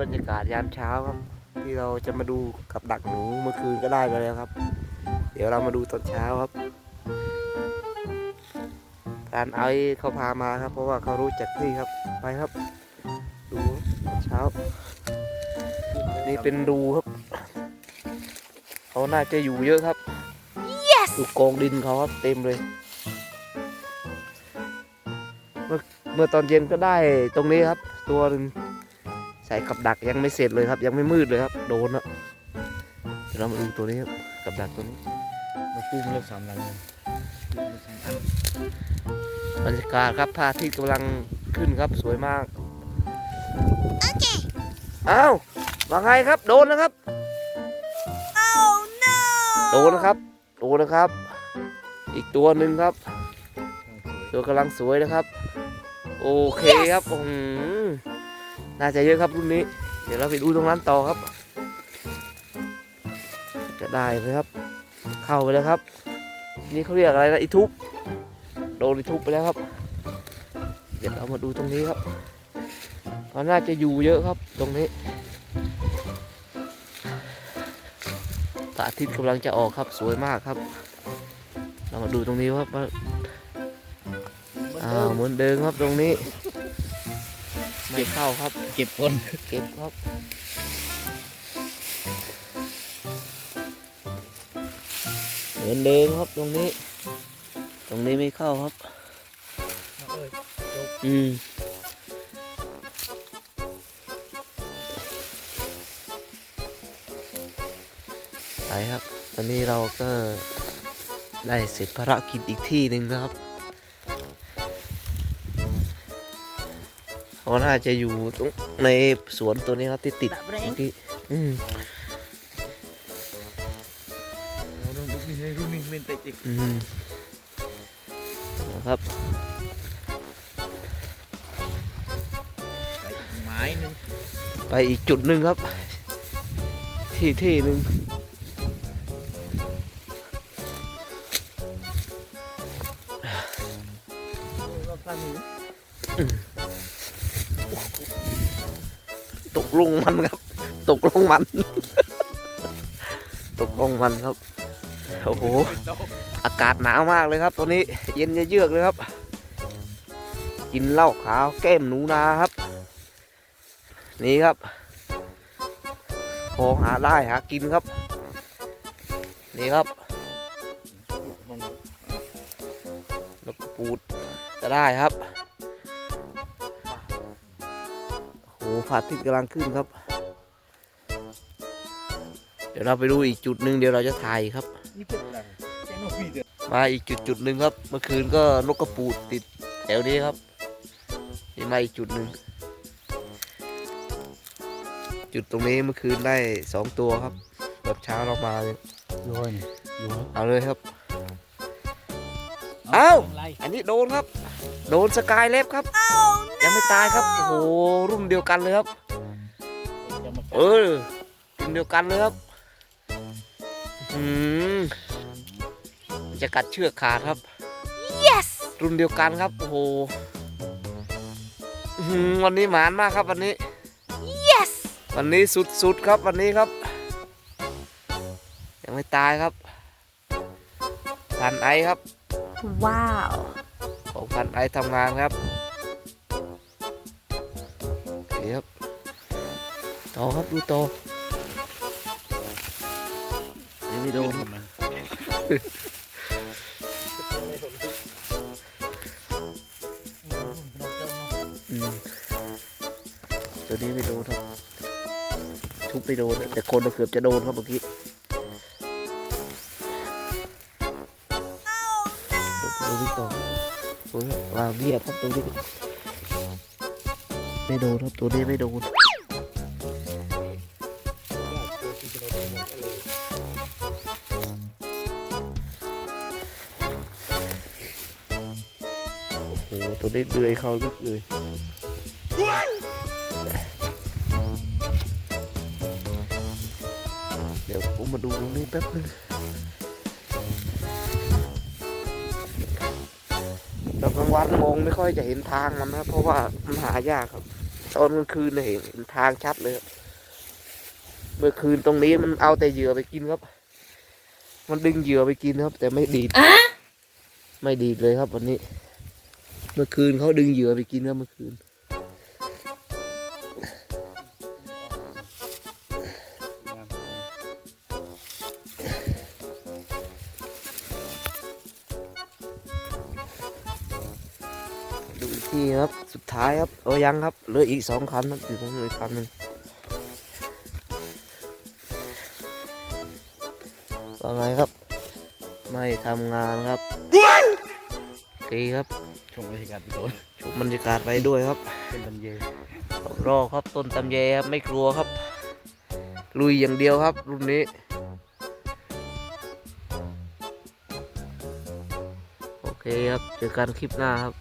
บรรยากาศยามเช้าครับ ที่เราจะมาดูกับดักหนูเมื่อคืนก็ได้ไปแล้วครับ เดี๋ยวเรามาดูตอนเช้าครับ การเอาเขาพามาครับ เพราะว่าเขารู้จักที่ครับไปครับ ดูตอนเช้า นี่เป็นรูครับเขาน่าจะอยู่เยอะครับ yes ดูกองดินเขาครับเต็มเลยเมื่อเมื่อตอนเย็นก็ได้ตรงนี้ครับ ตัวหนึ่ง ใส่กับดักยังไม่เสร็จเลยครับ ยังไม่มืดเลยครับ โดนอะเดี๋ยวเรามาดูตัวนี้ครับกับดักตัวนี้มาปุ้มเลิกสามหลังเลยบรรยากาศครับพระอาทิตย์กำลังขึ้นครับสวยมาก okay อ้าวว่าไงครับ โดนนะครับ oh no โดนนะครับ โดนนะครับ อีกตัวหนึ่งครับ ตัวกำลังสวยนะครับ โอเคครับอืม น่าจะเยอะครับรุ่นนี้ เดี๋ยวเราไปดูตรงนั้นต่อครับ จะได้ไหมครับ เข้าไปแล้วครับ นี่เขาเรียกอะไรนะอีทุบโดนอีทุบไปแล้วครับ เดี๋ยวเรามาดูตรงนี้ครับเขาน่าจะอยู่เยอะครับตรงนี้พระอาทิตย์กำลังจะออกครับสวยมากครับ เรามาดูตรงนี้ครับอ่าเหมือนเดิมครับตรงนี้ ไม่เข้าครับ เก็บคนเก็บครับเหมือนเดิมครับตรงนี้ ตรงนี้ไม่เข้าครับอืมไปครับ ตอนนี้เราก็ได้เสร็จภารกิจอีกที่หนึ่งนะครับ เขาน่าจะอยู่ตรงในสวนตัวนี้ครับที่ติดแบบแรงเมื่อกี้อืมเราต้องลุกนี่ให้รุ่นนี้เป็นเตะจิกอืมนะครับไปอีกไม้หนึงไปอีกจุดหนึ่งครับ ที่ที่หนึ่งตก ลงมันครับ ตกลงมัน ตกลงมันครับ โอ้โห อากาศหนาวมากเลยครับตัวนี้เย็นเยือกเลยครับ กินเหล้าขาวแก้มหนูนาครับ นี่ครับของหาได้หากินครับ นี่ครับนกกระปูดจะได้ครับ โอ้โหพระอาทิตย์กำลังขึ้นครับ เดี๋ยวเราไปดูอีกจุดหนึ่งเดี๋ยวเราจะถ่ายครับนี่เป็นอะไรแค่นกพีเดือดมาอีกจุดจุดหนึ่งครับ เมื่อคืนก็นกกระปูดติดแถวนี้ครับนี่มาอีกจุดหนึ่งจุดตรงนี้เมื่อคืนได้สองตัวครับตอนเช้าเรามาเลยโยนโยนเอาเลยครับ เอ้าไรอันนี้โดนครับ โดนสกายเล็บครับ oh ยังไม่ตายครับโอ้โหรุ่นเดียวกันเลยครับจะมาเออรุ่นเดียวกันเลยครับอืมจะกัดเชือกขาดครับ yes รุ่นเดียวกันครับโอ้โหอื้อหือวันนี้หมานมากครับวันนี้ yes วันนี้สุดๆครับวันนี้ครับ ยังไม่ตายครับพันไอครับ wow ของพันไอทำงานครับโอเคครับต่อครับดูต่อยังไม่โดนครับมันอืมตัวนี้ไม่โดนครับทุบไม่โดนแต่คนเราเกือบจะโดนครับเมื่อกี้ ดูนี่ต่อโอ้ยวางเงียบครับตัวนี้ไม่โดนครับตัวนี้ไม่โดนโอ้โหตัวนี้เดือยเขาลึกเลยเดี๋ยวผมมาดูตรงนี้แป๊บนึง ตอนกลางวันมองไม่ค่อยจะเห็นทางมันนะครับเพราะว่ามันหายากครับตอนกลางคืนเนี่ยเห็นเห็นทางชัดเลยครับเมื่อคืนตรงนี้มันเอาแต่เหยื่อไปกินครับ มันดึงเหยื่อไปกินครับ แต่ไม่ดีดไม่ดีดเลยครับวันนี้ เมื่อคืนเขาดึงเหยื่อไปกินครับเมื่อคืน ทีครับ สุดท้ายครับโอ้ยังครับเหลืออีกสองคันครับอยู่ตรงนี้อีกคันหนึ่งว่าไงครับ ไม่ทำงานครับโอเคครับชมบรรยากาศโดนชมบรรยากาศไปด้วยครับเป็นตำเยรอครับต้นตำแยครับไม่กลัวครับ ลุยอย่างเดียวครับ รุ่นนี้โอเคครับเจอกันคลิปหน้าครับ